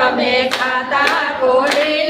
તમે ખાતા કોડે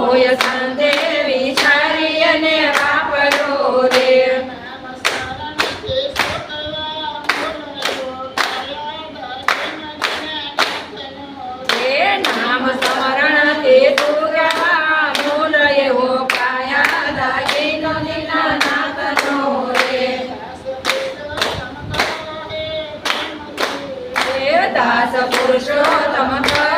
હોય સંતે વિચારી અને વાપરો રે. નામ સ્મરણ તે દુર્ગા મૂળ એવો પાયા દાગીનો લીલા નાથનો રે દાસ પુરુષો તમકા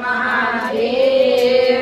મહાદેવ